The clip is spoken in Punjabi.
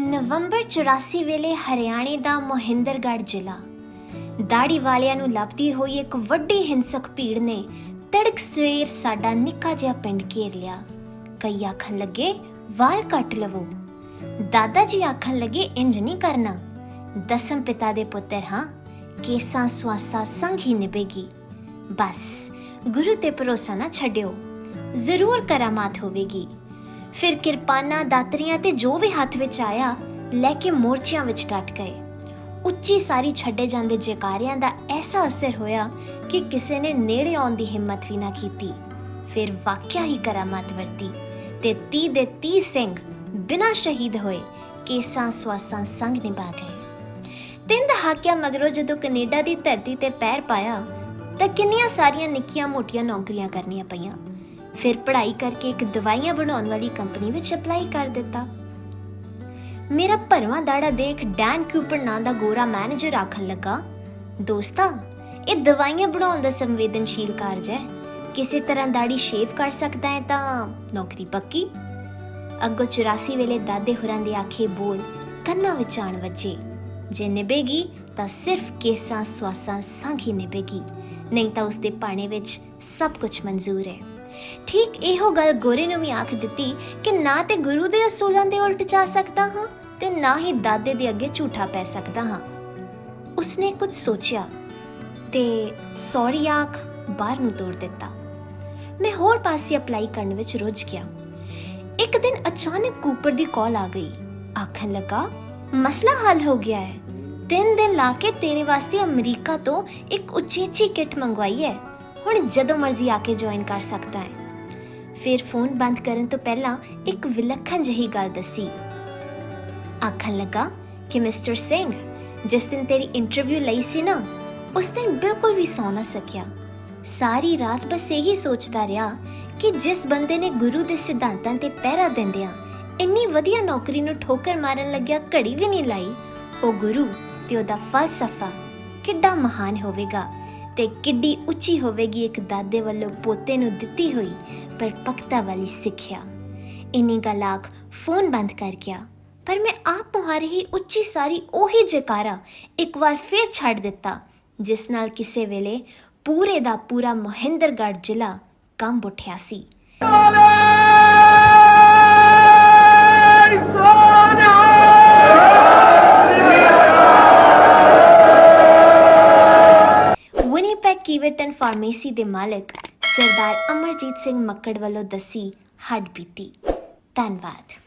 ਨਵੰਬਰ 84 ਵੇਲੇ ਹਰਿਆਣੇ ਦਾ ਮੋਹਿੰਦਰਗੜ੍ਹ ਜ਼ਿਲ੍ਹਾ। ਦਾੜੀ ਵਾਲਿਆਂ ਨੂੰ ਲੱਭਦੀ ਹੋਈ ਇੱਕ ਵੱਡੀ ਹਿੰਸਕ ਭੀੜ ਨੇ ਤੜਕ ਸਵੇਰ ਸਾਡਾ ਨਿੱਕਾ ਜਿਹਾ ਪਿੰਡ ਘੇਰ ਲਿਆ। ਕਈ ਆਖਣ ਲੱਗੇ, ਵਾਲ ਕੱਟ ਲਵੋ। ਦਾਦਾ ਜੀ ਆਖਣ ਲੱਗੇ, ਇੰਜ ਨਹੀਂ ਕਰਨਾ। ਦਸਮ ਪਿਤਾ ਦੇ ਪੁੱਤਰ, ਹਾਂ, ਕੇਸਾਂ ਸਵਾਸਾਂ ਸੰਗ ਹੀ ਨਿਭੇਗੀ। ਬਸ, ਗੁਰੂ ਤੇ ਭਰੋਸਾ ਨਾ ਛੱਡਿਓ। ਜ਼ਰੂਰ ਕਰਾਮਾਤ ਹੋਵੇਗੀ। ਫਿਰ ਕਿਰਪਾਨਾਂ, ਦਾਤਰੀਆਂ ਤੇ ਜੋ ਵੀ ਹੱਥ ਵਿੱਚ ਆਇਆ, ਲੈ ਕੇ ਮੋਰਚਿਆਂ ਵਿੱਚ ਡਟ ਗਏ। ਉੱਚੀ ਸਾਰੀ ਛੱਡੇ ਜਾਂਦੇ ਜੈਕਾਰਿਆਂ ਦਾ ਐਸਾ ਅਸਰ ਹੋਇਆ ਕਿ ਕਿਸੇ ਨੇ ਨੇੜੇ ਆਉਣ ਦੀ ਹਿੰਮਤ ਵੀ ਨਾ ਕੀਤੀ। ਫਿਰ ਵਾਕਿਆ ਹੀ ਕਰਾਮਾਤ ਵਰਤੀ ਤੇ 30 ਦੇ 30 ਸਿੰਘ ਬਿਨਾਂ ਸ਼ਹੀਦ ਹੋਏ ਕੇਸਾਂ, ਸਵਾਸਾਂ ਸੰਗ ਨਿਭਾ ਗਏ। ਤਿੰਨ ਦਹਾਕਿਆਂ ਮਗਰੋਂ ਜਦੋਂ ਕੈਨੇਡਾ ਦੀ ਧਰਤੀ ਤੇ ਪੈਰ ਪਾਇਆ, ਤਾਂ ਕਿੰਨੀਆਂ ਸਾਰੀਆਂ ਨਿੱਕੀਆਂ ਮੋਟੀਆਂ ਨੌਕਰੀਆਂ ਕਰਨੀਆਂ ਪਈਆਂ। ਫਿਰ ਪੜ੍ਹਾਈ ਕਰਕੇ ਇੱਕ ਦਵਾਈਆਂ ਬਣਾਉਣ ਵਾਲੀ ਕੰਪਨੀ ਵਿੱਚ ਅਪਲਾਈ ਕਰ ਦਿੱਤਾ। ਮੇਰਾ ਭਰਵਾਂ ਦਾੜਾ ਦੇਖ ਡੈਨ ਕੂਪਰ ਨਾਂ ਦਾ ਗੋਰਾ ਮੈਨੇਜਰ ਆਖਣ ਲੱਗਾ, ਦੋਸਤਾ, ਇਹ ਦਵਾਈਆਂ ਬਣਾਉਣ ਦਾ ਸੰਵੇਦਨਸ਼ੀਲ ਕਾਰਜ ਹੈ। ਕਿਸੇ ਤਰ੍ਹਾਂ ਦਾੜੀ ਸ਼ੇਵ ਕਰ ਸਕਦਾ ਹੈ ਤਾਂ ਨੌਕਰੀ ਪੱਕੀ? ਅੱਗੋਂ 84 ਵੇਲੇ ਦਾਦੇ ਹੁਰਾਂ ਦੇ ਆਖੇ ਬੋਲ ਕੰਨਾਂ ਵਿੱਚ ਆਣ ਵੱਜੇ। ਜੇ ਨਿਭੇਗੀ ਤਾਂ ਸਿਰਫ ਕੇਸਾਂ ਸਵਾਸਾਂ ਸੰਗ ਹੀ ਨਿਭੇਗੀ, ਨਹੀਂ ਤਾਂ ਉਸਦੇ ਪਾਣੇ ਵਿੱਚ ਸਭ ਕੁਝ ਮਨਜ਼ੂਰ ਹੈ। ਠੀਕ ਇਹੋ ਗੱਲ ਗੋਰੇ ਨੂੰ ਵੀ ਆਖ ਦਿੱਤੀ ਕਿ ਨਾ ਤੇ ਗੁਰੂ ਦੇ ਅਸੂਲਾਂ ਦੇ ਉਲਟ ਜਾ ਸਕਦਾ ਹਾਂ ਤੇ ਨਾ ਹੀ ਦਾਦੇ ਦੇ ਅੱਗੇ ਝੂਠਾ ਪੈ ਸਕਦਾ ਹਾਂ। ਉਸਨੇ ਕੁਝ ਸੋਚਿਆ ਤੇ ਸੌਰੀ ਆਖ ਬਾਹਰ ਨੂੰ ਤੋੜ ਦਿੱਤਾ। ਮੈਂ ਹੋਰ ਪਾਸੇ ਅਪਲਾਈ ਕਰਨ ਵਿੱਚ ਰੁੱਝ ਗਿਆ। ਇੱਕ ਦਿਨ ਅਚਾਨਕ ਕੂਪਰ ਦੀ ਕਾਲ ਆ ਗਈ। ਆਖਣ ਲੱਗਾ, ਮਸਲਾ ਹੱਲ ਹੋ ਗਿਆ ਹੈ। ਤਿੰਨ ਦਿਨ ਲਾ ਕੇ ਤੇਰੇ ਵਾਸਤੇ ਅਮਰੀਕਾ ਤੋਂ ਇੱਕ ਉਚੇਚੀ ਕਿੱਟ ਮੰਗਵਾਈ ਹੈ। ਹੁਣ ਜਦੋਂ ਮਰਜ਼ੀ ਆ ਕੇ ਜੁਆਇਨ ਕਰ ਸਕਦਾ ਹੈ। ਫਿਰ ਫੋਨ ਬੰਦ ਕਰਨ ਤੋਂ ਪਹਿਲਾਂ ਇੱਕ ਵਿਲੱਖਣ ਜਿਹੀ ਗੱਲ ਦੱਸੀ। ਆਖਣ ਲੱਗਾ ਕਿ ਮਿਸਟਰ ਸਿੰਘ ਜਿਸ ਦਿਨ ਤੇਰੀ ਇੰਟਰਵਿਊ ਲਈ ਸੀ ਨਾ, ਉਸ ਦਿਨ ਬਿਲਕੁਲ ਵੀ ਸੌ ਨਾ ਸਕਿਆ। ਸਾਰੀ ਰਾਤ ਬਸ ਇਹੀ ਸੋਚਦਾ ਰਿਹਾ ਕਿ ਜਿਸ ਬੰਦੇ ਨੇ ਗੁਰੂ ਦੇ ਸਿਧਾਂਤਾਂ ਤੇ ਪਹਿਰਾ ਦਿੰਦਿਆਂ ਇੰਨੀ ਵਧੀਆ ਨੌਕਰੀ ਨੂੰ ਠੋਕਰ ਮਾਰਨ ਲੱਗਿਆ ਘੜੀ ਵੀ ਨਹੀਂ ਲਾਈ, ਉਹ ਗੁਰੂ ਤੇ ਉਹਦਾ ਫਲਸਫਾ ਕਿੱਡਾ ਮਹਾਨ ਹੋਵੇਗਾ। ਤੇ ਕਿੱਡੀ ਉੱਚੀ ਹੋਵੇਗੀ ਇੱਕ ਦਾਦੇ ਵੱਲੋਂ ਪੋਤੇ ਨੂੰ ਦਿੱਤੀ ਹੋਈ ਪਰਪੱਕਤਾ ਵਾਲੀ ਸਿੱਖਿਆ। ਇੰਨੀ ਗੱਲ ਆਖ ਫੋਨ ਬੰਦ ਕਰ ਗਿਆ। ਪਰ ਮੈਂ ਆਪ ਮੁਹਾਰੇ ਹੀ ਉੱਚੀ ਸਾਰੀ ਉਹੀ ਜਕਾਰਾ ਇੱਕ ਵਾਰ ਫੇਰ ਛੱਡ ਦਿੱਤਾ, ਜਿਸ ਨਾਲ ਕਿਸੇ ਵੇਲੇ ਪੂਰੇ ਦਾ ਪੂਰਾ ਮਹਿੰਦਰਗੜ੍ਹ ਜ਼ਿਲ੍ਹਾ ਕੰਬ ਉੱਠਿਆ ਸੀ। ਵਿਨੀਪੈਗ ਐਂਡ ਫਾਰਮੇਸੀ ਦੇ ਮਾਲਕ ਸਰਦਾਰ ਅਮਰਜੀਤ ਸਿੰਘ ਮੱਕੜ ਵੱਲੋਂ ਦੱਸੀ ਹੱਡ ਬੀਤੀ। ਧੰਨਵਾਦ।